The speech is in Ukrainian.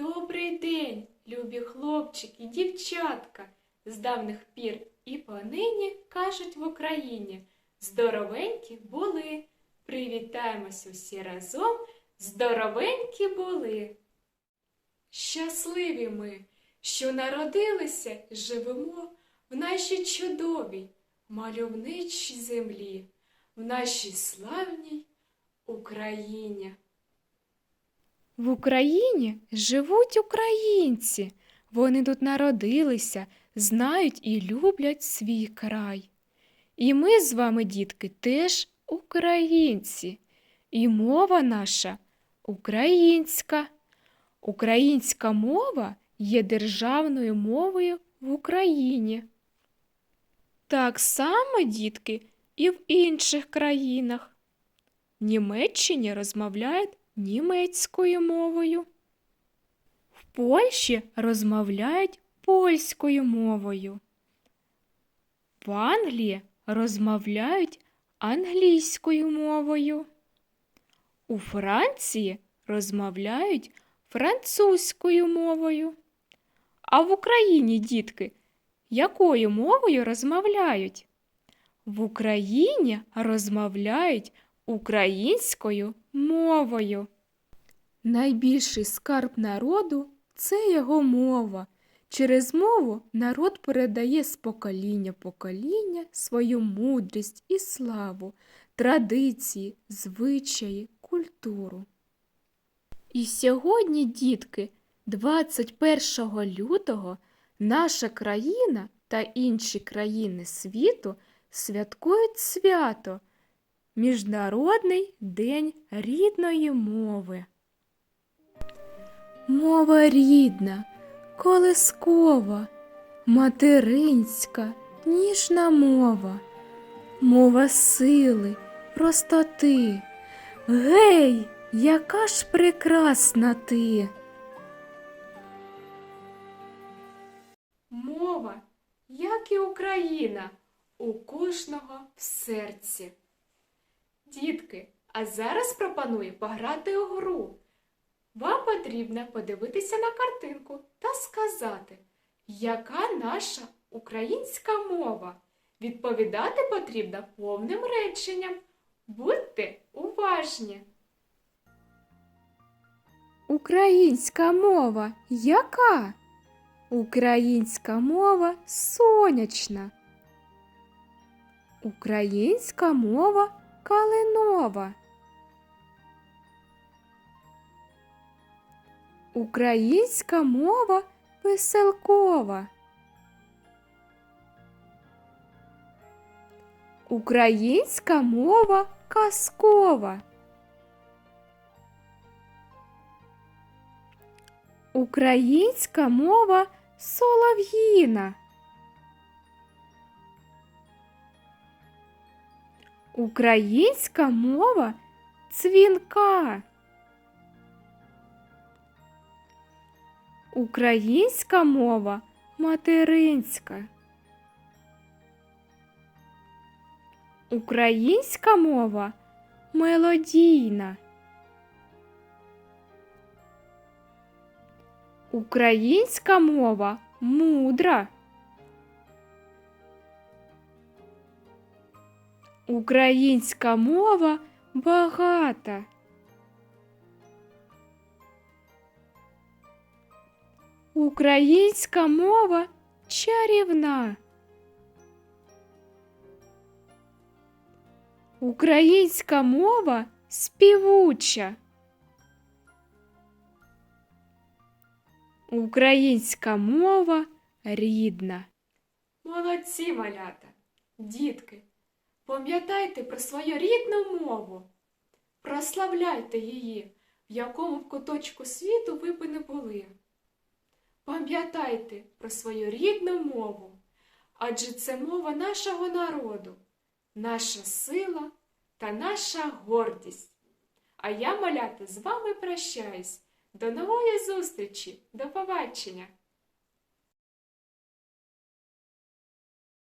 Добрий день, любі хлопчики, дівчатка. З давних пір і понині кажуть в Україні здоровенькі були. Привітаємось усі разом, здоровенькі були. Щасливі ми, що народилися, й живемо в нашій чудовій, мальовничій землі, в нашій славній Україні. В Україні живуть українці. Вони тут народилися, знають і люблять свій край. І ми з вами, дітки, теж українці. І мова наша українська. Українська мова є державною мовою в Україні. Так само, дітки, і в інших країнах. В Німеччині розмовляють німецькою мовою. В Польщі розмовляють польською мовою. В Англії розмовляють англійською мовою. У Франції розмовляють французькою мовою. А в Україні, дітки, якою мовою розмовляють? В Україні розмовляють українською мовою. Найбільший скарб народу це його мова. Через мову народ передає з покоління покоління свою мудрість і славу, традиції, звичаї, культуру. І сьогодні, дітки, 21 лютого, наша країна та інші країни світу святкують свято Міжнародний день рідної мови. Мова рідна, колискова, материнська, ніжна мова, мова сили, простоти. Гей, яка ж прекрасна ти! Мова, як і Україна, у кожного в серці. Дітки, а зараз пропоную пограти у гру. Вам потрібно подивитися на картинку та сказати, яка наша українська мова. Відповідати потрібно повним реченням. Будьте уважні. Українська мова яка? Українська мова сонячна. Українська мова калинова. Українська мова веселкова. Українська мова казкова. Українська мова солов'їна. Українська мова дзвінка. Українська мова материнська. Українська мова мелодійна. Українська мова мудра. Українська мова багата. Українська мова чарівна. Українська мова співуча. Українська мова рідна. Молодці, малята, дітки, пам'ятайте про свою рідну мову, прославляйте її, в якому б куточку світу ви б не були. Пам'ятайте про свою рідну мову, адже це мова нашого народу, наша сила та наша гордість. А я, малята, з вами прощаюсь. До нової зустрічі, до побачення!